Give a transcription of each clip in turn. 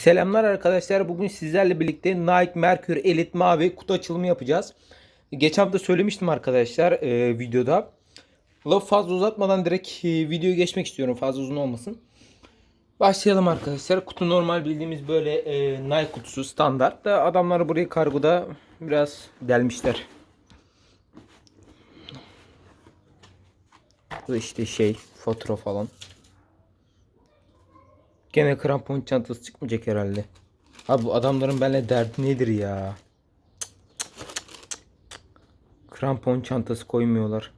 Selamlar arkadaşlar. Bugün sizlerle birlikte Nike Mercury Elite Mavi kutu açılımı yapacağız. Geçen hafta söylemiştim arkadaşlar e, videoda. Lafı fazla uzatmadan direkt e, videoya geçmek istiyorum. Fazla uzun olmasın. Başlayalım arkadaşlar. Kutu normal bildiğimiz böyle e, Nike kutusu standart da adamlar burayı kargoda biraz delmişler. Bu işte şey fatura falan. Gene krampon çantası çıkmayacak herhalde. Abi bu adamların benimle derdi nedir ya? Krampon çantası koymuyorlar.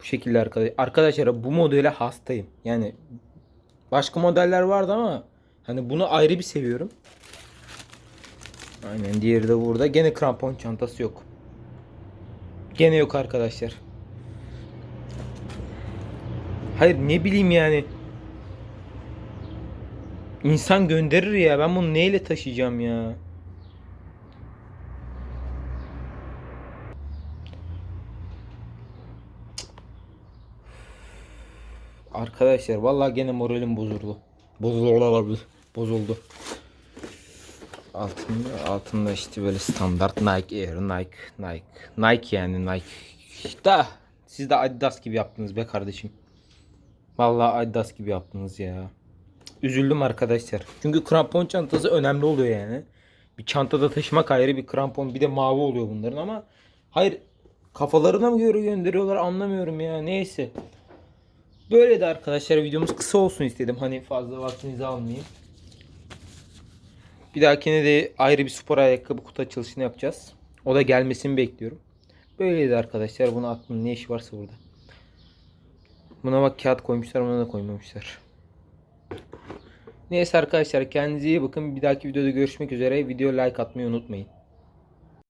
Bu şekilde arkadaş. Arkadaşlar bu modele hastayım. Yani başka modeller vardı ama hani bunu ayrı bir seviyorum. Aynen diğeri de burada. Gene krampon çantası yok. Gene yok arkadaşlar. Hayır ne bileyim yani. İnsan gönderir ya. Ben bunu neyle taşıyacağım ya? Arkadaşlar vallahi gene moralim bozuldu. Bozuldu. Bozuldu. Altında, altında işte böyle standart Nike Air, Nike, Nike, Nike yani Nike. Da siz de Adidas gibi yaptınız be kardeşim. Vallahi Adidas gibi yaptınız ya. Üzüldüm arkadaşlar. Çünkü krampon çantası önemli oluyor yani. Bir çantada taşımak ayrı bir krampon bir de mavi oluyor bunların ama hayır kafalarına mı göre gönderiyorlar anlamıyorum ya. Neyse. Böyle de arkadaşlar videomuz kısa olsun istedim. Hani fazla vaktinizi almayayım. Bir dahakine de ayrı bir spor ayakkabı kutu açılışını yapacağız. O da gelmesini bekliyorum. Böyleydi arkadaşlar. Bunu aklımda ne işi varsa burada. Buna bak kağıt koymuşlar buna da koymamışlar. Neyse arkadaşlar kendinize iyi bakın. Bir dahaki videoda görüşmek üzere. Video like atmayı unutmayın.